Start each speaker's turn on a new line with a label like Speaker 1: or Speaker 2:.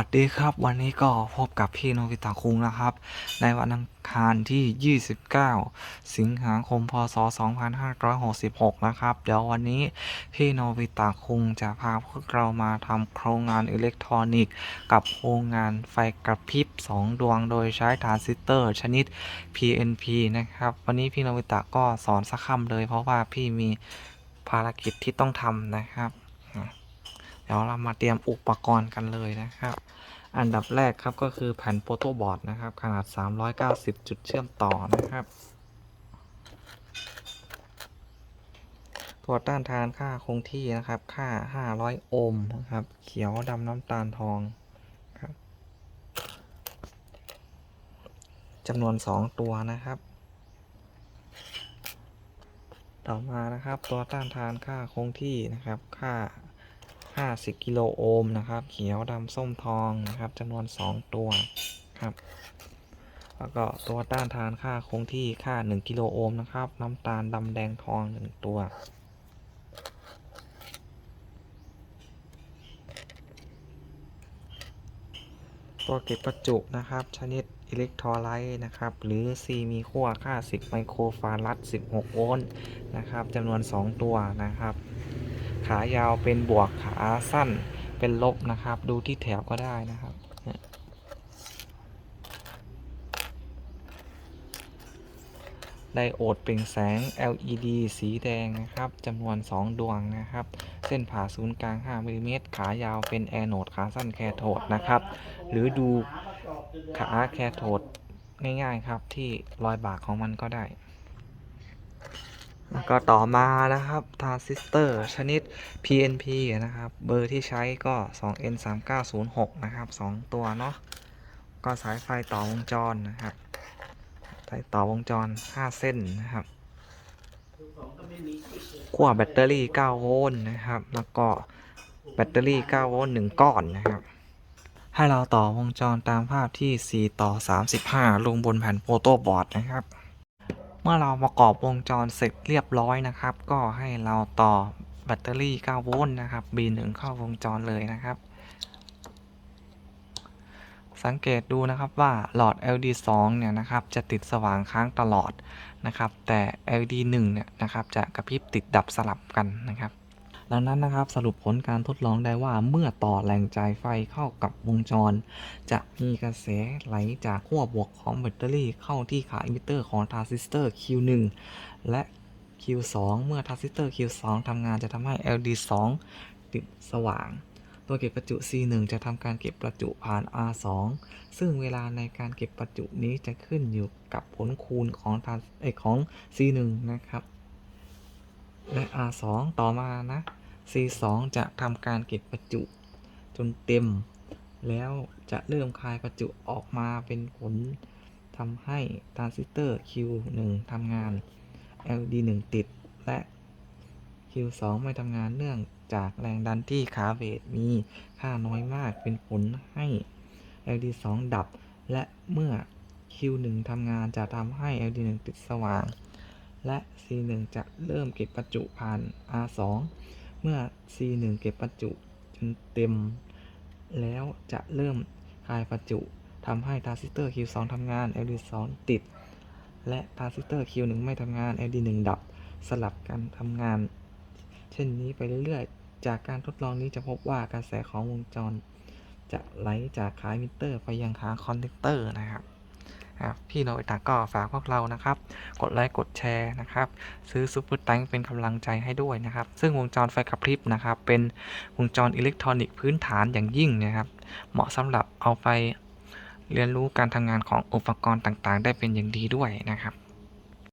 Speaker 1: วัสดีครับ วันนี้ก็พบกับพี่โนบิตะคุงนะครับ ในวันอังคารที่ 29 สิงหาคม พศ 2566 นะครับ เดี๋ยววันนี้พี่โนบิตะคุงจะพาพวกเรามาทำโครงงานอิเล็กทรอนิกส์ กับโครงงานไฟกระพริบ 2 ดวงโดยใช้ทรานซิสเตอร์ชนิด PNP นะครับ วันนี้พี่โนบิตะก็สอนสักคำเลยเพราะว่าพี่มีภารกิจที่ต้องทำนะครับ เดี๋ยวเรามาเตรียมอุปกรณ์กันเลยนะครับ อันดับแรกครับก็คือแผ่นโปรโตบอร์ดนะครับ ขนาด 390 จุดเชื่อมต่อนะครับ ตัวต้านทานค่าคงที่นะครับ ค่า 500 โอห์มนะครับ เขียวดำน้ำตาลทองครับจำนวน 2 ตัวนะครับต่อมานะครับ ตัวต้านทานค่าคงที่นะครับ ค่า 50 กิโลโอห์มนะครับ เขียวดำส้มทองนะครับจำนวน 2 ตัวครับ แล้วก็ตัวต้านทานค่าคงที่ค่า 1 กิโลโอห์มนะครับ น้ำตาลดำแดงทอง 1 ตัวตัวเก็บประจุนะครับ ชนิดอิเล็กโทรไลต์นะครับ หรือ C มีขั้วค่า 10 ไมโครฟารัด 16 โวลต์นะครับจำนวน 2 ตัวนะครับ ขายาวเป็นบวกขาสั้นเป็นลบนะครับ ดูที่แถวก็ได้นะครับไดโอดเปล่งแสง LED สีแดงนะครับจำนวน 2 ดวงนะครับ เส้นผ่าศูนย์กลาง 5มิลลิเมตรขายาวเป็นแอนโดขาสั้นแคโทดนะครับ หรือดูขาแคโทดง่ายๆครับที่รอยบากของมันก็ได้ แล้วก็ต่อมานะครับทรานซิสเตอร์ชนิด PNP นะครับ เบอร์ที่ใช้ก็ 2N3906 นะครับ 2 ตัวเนาะ ก็สายไฟต่อวงจรนะครับ สายต่อวงจร 5 เส้นนะครับขั้วแบตเตอรี่ 9 โวลต์นะครับ แล้วก็แบตเตอรี่ 9 โวลต์ 1 ก้อนนะครับ ให้เราต่อวงจรตามภาพที่ 4 ต่อ 35 ลงบนแผ่นโปรโตบอร์ดนะครับ มื่อเราประกอบวงจรเสร็จเรียบร้อยนะครับ ก็ให้เราต่อแบตเตอรี่ 9 โวลต์นะครับ B1 เข้าวงจรเลยนะครับ สังเกตดูนะครับว่าหลอด LED 2 เนี่ยนะครับจะติดสว่างค้างตลอดนะครับ แต่ LED 1 เนี่ยนะครับจะกระพริบติดดับสลับกันนะครับ ดังนั้นนะครับสรุปผลการทดลองได้ว่าเมื่อต่อแรงจ่ายไฟเข้ากับวงจร จะมีกระแสไหลจากขั้วบวกของแบตเตอรี่เข้าที่ขาอิมิเตอร์ของทรานซิสเตอร์ Q1 และ Q2 เมื่อทรานซิสเตอร์ Q2 ทำงานจะทำให้ LD2 ติดสว่างตัวเก็บประจุ C1 จะทำการเก็บประจุผ่าน R2 ซึ่งเวลาในการเก็บประจุนี้จะขึ้นอยู่กับผลคูณของทรานเอของ C1 นะครับ และ R2 ต่อมานะ C2 จะทำการเก็บประจุจนเต็ม แล้วจะเริ่มคายประจุออกมาเป็นผลทำให้ทรานซิสเตอร์ Q1 ทำงาน LD1 ติด และ Q2 ไม่ทำงานเนื่องจากแรงดันที่ขาเบสมีค่าน้อยมากเป็นผลให้ LD2 ดับ และเมื่อ Q1 ทำงานจะทำให้ LD1 ติดสว่าง และ C1 จะเริ่มเก็บประจุผ่าน R2 มื่อ C1 เก็บประจุจนเต็ม แล้วจะเริ่มคายประจุทำให้ทรานซิสเตอร์ Q2 ทำงาน LED 2 ติด และทรานซิสเตอร์ Q1 ไม่ทำงาน LED 1 ดับ สลับกันทำงาน เช่นนี้ไปเรื่อยๆ จากการทดลองนี้จะพบว่ากระแสของวงจร จะไหลจากขามิเตอร์ไปยังขาคอนเนคเตอร์นะครับ ครับพี่โนอิตะก็ฝากพวกเรานะครับ กดไลค์กดแชร์นะครับ ซื้อซูเปอร์แตงเป็นกำลังใจให้ด้วยนะครับ ซึ่งวงจรไฟกระพริบนะครับ เป็นวงจรอิเล็กทรอนิกส์พื้นฐานอย่างยิ่งนะครับ เหมาะสำหรับเอาไปเรียนรู้การทำงานของอุปกรณ์ต่างๆ ได้เป็นอย่างดีด้วยนะครับ